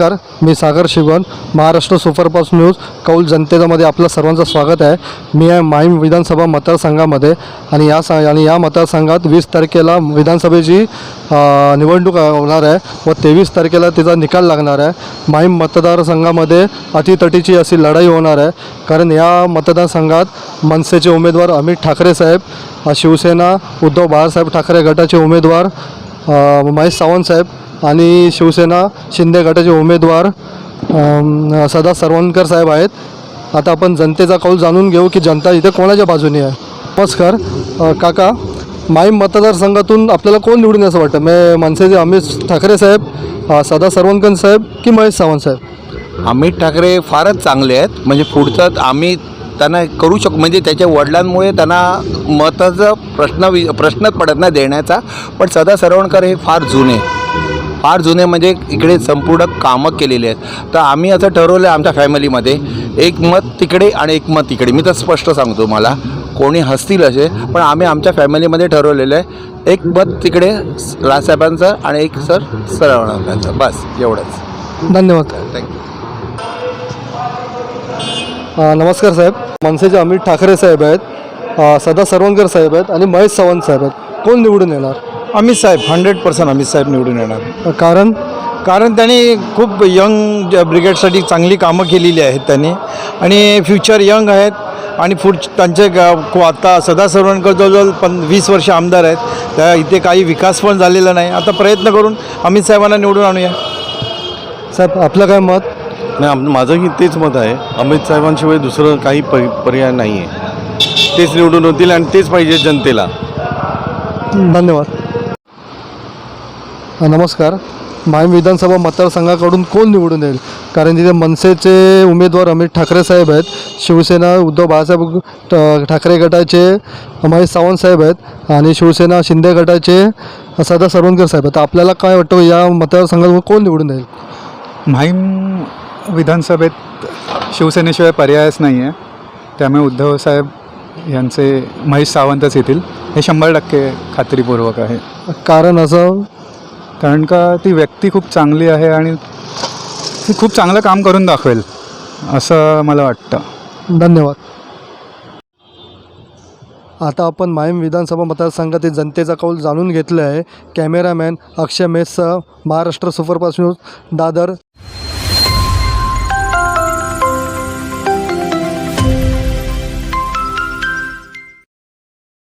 नमस्कार मी Sagar Shigwan Maharashtra superfast news कौल जनतेमध्ये आपलं सर्वांचं स्वागत आहे. मी आहे माहीम विधानसभा मतदारसंघामध्ये आणि या सा आणि या मतदारसंघात वीस तारखेला विधानसभेची निवडणूक होणार आहे व तेवीस तारखेला तिचा निकाल लागणार आहे. माहीम मतदारसंघामध्ये अतितटीची अशी लढाई होणार आहे. कारण या मतदारसंघात मनसेचे उमेदवार अमित ठाकरे साहेब शिवसेना उद्धव बाळासाहेब ठाकरे गटाचे उमेदवार महेश सावंत साहेब आणि शिवसेना शिंदे गटाचे उमेदवार सदा सरवणकर साहेब आहेत. आता आपण जनतेचा कौल जाणून घेऊ की जनता इथे कोणाच्या बाजूने आहे. नमस्कार. काका माई मतदारसंघातून आपल्याला कोण निवडून असं वाटतं? मे मनसेचे अमित ठाकरे साहेब सदा सरवणकर साहेब की महेश सावंत साहेब? अमित ठाकरे फारच चांगले आहेत. म्हणजे पुढचं आम्ही त्यांना करू शकू म्हणजे त्याच्या वडिलांमुळे त्यांना मताचा प्रश्न वि प्रश्नच पडत नाही देण्याचा. पण सदा सरवणकर हे फार जुने. फार जुने म्हणजे इकडे संपूर्ण कामं केलेली आहेत. तर आम्ही असं ठरवलं आहे आमच्या फॅमिलीमध्ये एक मत तिकडे आणि एक मत तिकडे मी तर स्पष्ट सांगतो मला कोणी हसतील असे पण आम्ही आमच्या फॅमिलीमध्ये ठरवलेलं आहे एक मत तिकडे राजसाहेबांचं आणि एक सर सरवणकरांचं बस एवढंच. धन्यवाद. थँक्यू नमस्कार साहेब. मनसेचे अमित ठाकरे साहेब आहेत सदा सरवणकर साहेब आहेत आणि महेश सावंत साहेब आहेत. कोण निवडून येणार? अमित साहेब हंड्रेड पर्सेंट अमित साहेब निवडून येणार. कारण? कारण त्यांनी खूप यंग ब्रिगेडसाठी चांगली कामं केलेली आहेत त्यांनी. आणि फ्युचर यंग आहेत आणि पुढ त्यांचे आता सदा सरवणकर जवळजवळ पं वीस वर्ष आमदार आहेत. त्या इथे काही विकास पण झालेला नाही. आता प्रयत्न करून अमित साहेबांना निवडून आणूया. साहेब आपलं काय मत? नाही आम माझंही तेच मत आहे. अमित साहेबांशिवाय दुसरं काही परि पर्याय नाही आहे तेच निवडून होतील आणि तेच पाहिजे जनतेला. धन्यवाद. नमस्कार. माहीम विधानसभा मतदारसंघाकडून कोण निवडून येईल? कारण तिथे मनसेचे उमेदवार अमित ठाकरे साहेब आहेत. शिवसेना उद्धव बाळासाहेब ठाकरे गटाचे महेश सावंत साहेब आहेत आणि शिवसेना शिंदे गटाचे सदा सरवणकर साहेब आहेत. तर आपल्याला काय वाटतं या मतदारसंघात कोण निवडून येईल? माहीम विधानसभेत शिवसेनेशिवाय पर्यायच नाही आहे त्यामुळे उद्धव साहेब यांचे महेश सावंतच येतील. हे शंभर टक्के खात्रीपूर्वक आहे. कारण असं? कारण का ती व्यक्ती खूप चांगली आहे आणि ती खूप चांगलं काम करून दाखवेल असं मला वाटतं. धन्यवाद. आता आपण माहीम विधानसभा मतदारसंघातील जनतेचा कौल जाणून घेतला आहे कॅमेरामॅन अक्षय मेससह महाराष्ट्र सुपरफास्ट न्यूज दादर.